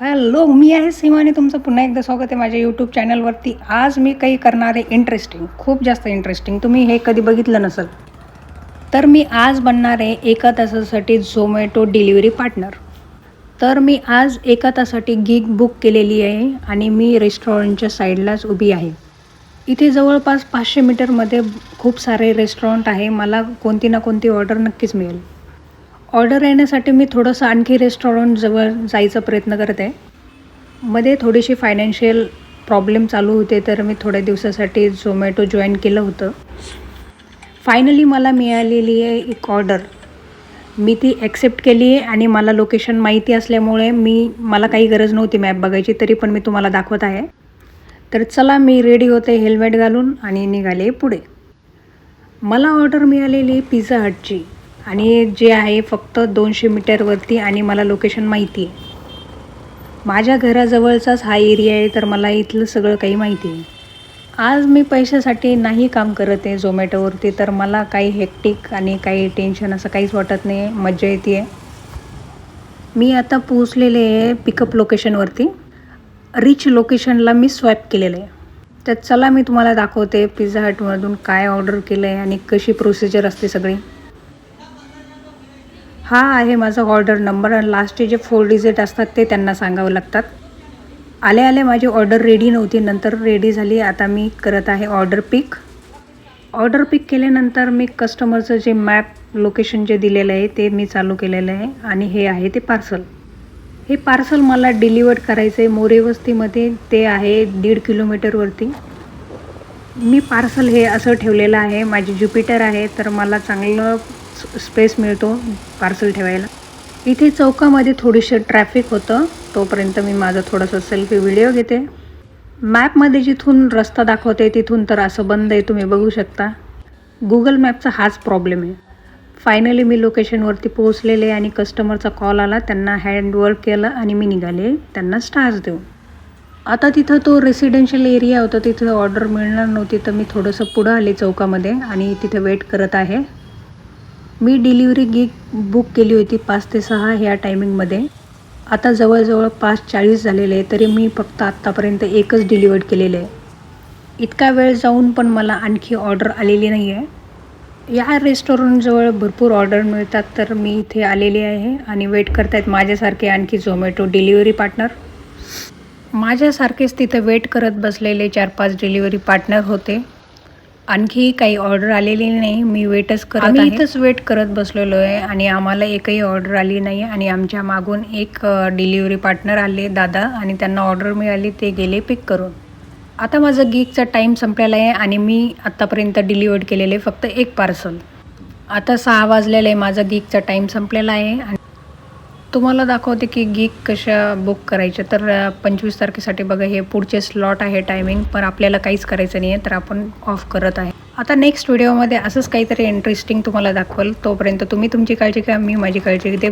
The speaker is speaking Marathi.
हॅलो मी आहे सीमा आणि तुमचं पुन्हा एकदा स्वागत आहे माझ्या यूट्यूब चॅनलवरती आज मी काही करणार आहे इंटरेस्टिंग खूप जास्त इंटरेस्टिंग तुम्ही हे कधी बघितलं नसेल तर मी आज बनणार आहे एका तासासाठी झोमॅटो डिलिव्हरी पार्टनर तर मी आज एका तासासाठी गिग बुक केलेली आहे आणि मी रेस्टॉरंटच्या साईडलाच उभी आहे. इथे जवळपास पाचशे मीटरमध्ये खूप सारे रेस्टॉरंट आहे. मला कोणती ना कोणती ऑर्डर नक्कीच मिळेल. ऑर्डर येण्यासाठी मी थोडंसं आणखी रेस्टॉरंटजवळ जायचा प्रयत्न करत आहे. मध्ये थोडीशी फायनान्शियल प्रॉब्लेम चालू होते तर मी थोड्या दिवसासाठी झोमॅटो जॉईन केलं होतं. फायनली मला मिळालेली आहे एक ऑर्डर मी ती ॲक्सेप्ट केली आहे आणि मला लोकेशन माहिती असल्यामुळे मी मला काही गरज नव्हती मॅप बघायची तरी पण मी तुम्हाला दाखवत आहे. तर चला मी रेडी होते हेल्मेट घालून आणि निघाले पुढे. मला ऑर्डर मिळालेली पिझ्झा हटची आणि जे आहे फक्त दोनशे मीटरवरती आणि मला लोकेशन माहिती आहे. माझ्या घराजवळचाच हा एरिया आहे तर मला इथलं सगळं काही माहिती आहे. आज मी पैशासाठी नाही काम करत आहे झोमॅटोवरती तर मला काही हेक्टिक आणि काही टेन्शन असं काहीच वाटत नाही. मज्जा येते आहे मी आता पोचलेले आहे पिकअप लोकेशनवरती रिच लोकेशनला मी स्वॅप केलेलं आहे. तर चला मी तुम्हाला दाखवते पिझ्झा हटमधून काय ऑर्डर केलं आहे आणि कशी प्रोसिजर असते सगळी. हा आहे माझा ऑर्डर नंबर आणि लास्टचे जे फोर डिजिट असतात ते त्यांना सांगावं लागतात. आले आले माझी ऑर्डर रेडी नव्हती. नंतर रेडी झाली. आता मी करत आहे ऑर्डर पिक ऑर्डर पिक केल्यानंतर मी कस्टमरचं जे मॅप लोकेशन जे दिलेलं आहे ते मी चालू केलेलं आहे. आणि हे आहे ते पार्सल हे पार्सल मला डिलिवर्ड करायचं आहे मोरेवस्तीमध्ये. ते आहे दीड किलोमीटरवरती मी पार्सल हे असं ठेवलेलं आहे. माझी ज्युपिटर आहे. तर मला चांगलं स्पेस मिळतो पार्सल ठेवायला. इथे चौकामध्ये थोडीशी ट्रॅफिक होतं तोपर्यंत मी माझा थोडासा सेल्फी व्हिडिओ घेते. मॅपमध्ये जिथून रस्ता दाखवते तिथून तर असं बंद आहे तुम्ही बघू शकता. गुगल मॅपचा हाच प्रॉब्लेम आहे. फायनली मी लोकेशनवरती पोहोचलेले आणि कस्टमरचा कॉल आला त्यांना हँडवर्क केलं आणि मी निघाले. त्यांना स्टार्स देऊ आता तिथं तो रेसिडेन्शियल एरिया होता तिथं ऑर्डर मिळणार नव्हती तर मी थोडंसं पुढं आले चौकामध्ये आणि तिथे वेट करत आहे. मी डिलिव्हरी गिग बुक केली होती पाच ते सहा ह्या टायमिंगमध्ये. आता जवळजवळ पाच चाळीस झालेले आहे तरी मी फक्त आत्तापर्यंत एकच डिलिवर्ड केलेले आहे. इतका वेळ जाऊन पण मला आणखी ऑर्डर आलेली नाही आहे. या रेस्टॉरंटजवळ भरपूर ऑर्डर मिळतात तर मी इथे आलेली आहे आणि वेट करतायत माझ्यासारखे आणखी झोमॅटो डिलिव्हरी पार्टनर. माझ्यासारखेच तिथं वेट करत बसलेले चार पाच डिलिव्हरी पार्टनर होते. आणखी काही ऑर्डर आलेली नाही. मी वेटच करत इथंच वेट करत बसलेलो आहे आणि आम्हाला एकही ऑर्डर आली नाही आणि आमच्या मागून एक डिलिव्हरी पार्टनर आले दादा आणि त्यांना ऑर्डर मिळाली ते गेले पिक करून. आता माझं गिगचा टाईम संपलेला आहे आणि मी आत्तापर्यंत डिलिवर्ड केलेले फक्त एक पार्सल आता सहा वाजलेलं आहे माझा गिगचा टाईम संपलेला आहे. आणि तुम्हाला दाखवते की गिग कशा बुक करायच्या. तर पंचवीस तारखेसाठी बघा हे पुढचे स्लॉट आहे टायमिंग पण आपल्याला काहीच करायचं नाही आहे तर आपण ऑफ करत आहे. आता नेक्स्ट व्हिडिओमध्ये असंच काहीतरी इंटरेस्टिंग तुम्हाला दाखवल. तोपर्यंत तुम्ही तुमची काळजी घ्या मी माझी काळजी घेते.